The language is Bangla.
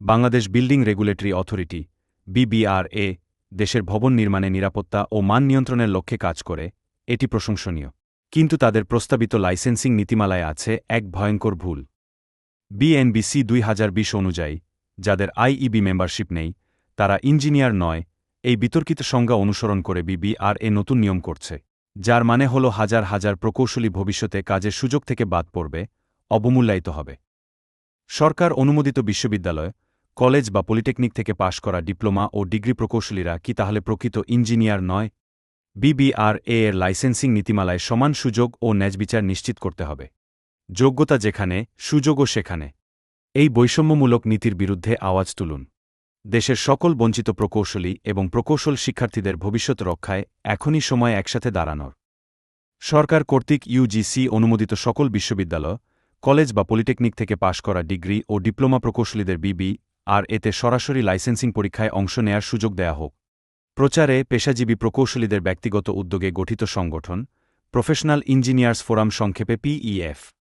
Bangladesh building regulatory authority, BBRA, দেশের ভবন নির্মাণে নিরাপত্তা ও মান নিয়ন্ত্রণের লক্ষ্যে কাজ করে, এটি প্রশংসনীয়। কিন্তু তাদের প্রস্তাবিত লাইসেন্সিং নীতিমালায় আছে এক ভয়ঙ্কর ভুল। বিএনবিসি দুই হাজার বিশ অনুযায়ী, যাদের আইইবি মেম্বারশিপ নেই, তারা ইঞ্জিনিয়ার নয়, এই বিতর্কিত সংজ্ঞা অনুসরণ করে বিবিআরএ নতুন নিয়ম করছে, যার মানে হল হাজার হাজার প্রকৌশলী ভবিষ্যতে কাজের সুযোগ থেকে বাদ পড়বে, অবমূল্যায়িত হবে। সরকার অনুমোদিত বিশ্ববিদ্যালয় কলেজ বা পলিটেকনিক থেকে পাশ করা ডিপ্লোমা ও ডিগ্রি প্রকৌশলীরা কি তাহলে প্রকৃত ইঞ্জিনিয়ার নয়? বিবিআরএ এর লাইসেন্সিং নীতিমালায় সমান সুযোগ ও ন্যাযবিচার নিশ্চিত করতে হবে। যোগ্যতা যেখানে, সুযোগও সেখানে। এই বৈষম্যমূলক নীতির বিরুদ্ধে আওয়াজ তুলুন। দেশের সকল বঞ্চিত প্রকৌশলী এবং প্রকৌশল শিক্ষার্থীদের ভবিষ্যৎ রক্ষায় এখনই সময় একসাথে দাঁড়ানোর। সরকার কর্তৃক ইউজিসি অনুমোদিত সকল বিশ্ববিদ্যালয়, কলেজ বা পলিটেকনিক থেকে পাশ করা ডিগ্রি ও ডিপ্লোমা প্রকৌশলীদের বিবি আর এতে সরাসরি লাইসেন্সিং পরীক্ষায় অংশ নেয়ার সুযোগ দেয়া হোক। প্রচারে পেশাজীবী প্রকৌশলীদের ব্যক্তিগত উদ্যোগে গঠিত সংগঠন, প্রফেশনাল ইঞ্জিনিয়ার্স ফোরাম সংক্ষেপে পিইএফ